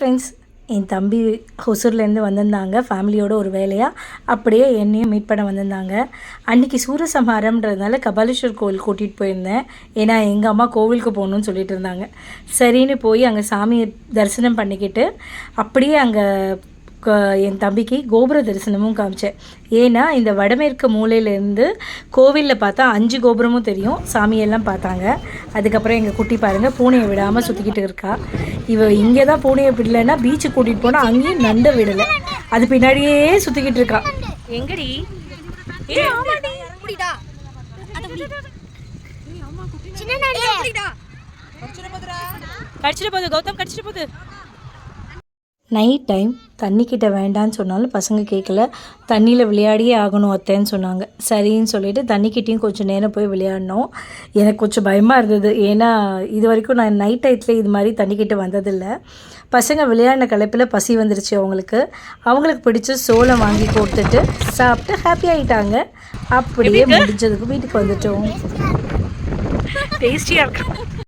Friends என் தம்பி ஹொசூர்லேருந்து வந்திருந்தாங்க ஃபேமிலியோட ஒரு வேலையாக அப்படியே என்னையும் மீட் பண்ண வந்திருந்தாங்க. அன்றைக்கி சூரசம்ஹாரம்ன்றதுனால கபாலீஸ்வர் கோவில் கூட்டிகிட்டு போயிருந்தேன். ஏன்னா எங்கள் அம்மா கோவிலுக்கு போகணுன்னு சொல்லிட்டு இருந்தாங்க. சரின்னு போய் அங்கே சாமியை தரிசனம் பண்ணிக்கிட்டு அப்படியே அங்கே என் தம்பிக்கு கோபுர தரிசனமும் காமிச்சேன். ஏன்னா இந்த வடமேற்கு மூலையிலேருந்து கோவிலில் பார்த்தா அஞ்சு கோபுரமும் தெரியும். சாமியெல்லாம் பார்த்தாங்க. அதுக்கப்புறம் எங்கள் குட்டி பாருங்கள் பூனையை விடாமல் சுற்றிக்கிட்டு இருக்கா. இவ இங்கே தான் பூனையை விடலைன்னா பீச்சுக்கு கூட்டிகிட்டு போனால் அங்கேயும் நண்டை விடலை. அது பின்னாடியே சுற்றிக்கிட்டு இருக்கா. எங்கடி? கடிச்சிட்டு போகுது கௌதம். கடிச்சிட்டு போகுது. நைட் டைம் தண்ணிக்கிட்ட வேண்டான்னு சொன்னாலும் பசங்க கேட்கல தண்ணியில் விளையாடியே ஆகணும் அத்தைன்னு சொன்னாங்க. சரின்னு சொல்லிட்டு தண்ணிக்கிட்டேயும் கொஞ்சம் நேரம் போய் விளையாடினோம். எனக்கு கொஞ்சம் பயமாக இருந்தது. ஏன்னா இது வரைக்கும் நான் நைட் டயத்தில் இது மாதிரி தண்ணிக்கிட்ட வந்ததில்லை. பசங்க விளையாடின களைப்பில் பசி வந்துருச்சு அவங்களுக்கு. அவங்களுக்கு பிடிச்ச சோளம் வாங்கி கொடுத்துட்டு சாப்பிட்டு ஹாப்பி ஆகிட்டாங்க அப்படியே முடிஞ்சதுக்கு வீட்டுக்கு வந்துட்டோம். டேஸ்டியாக இருக்கு?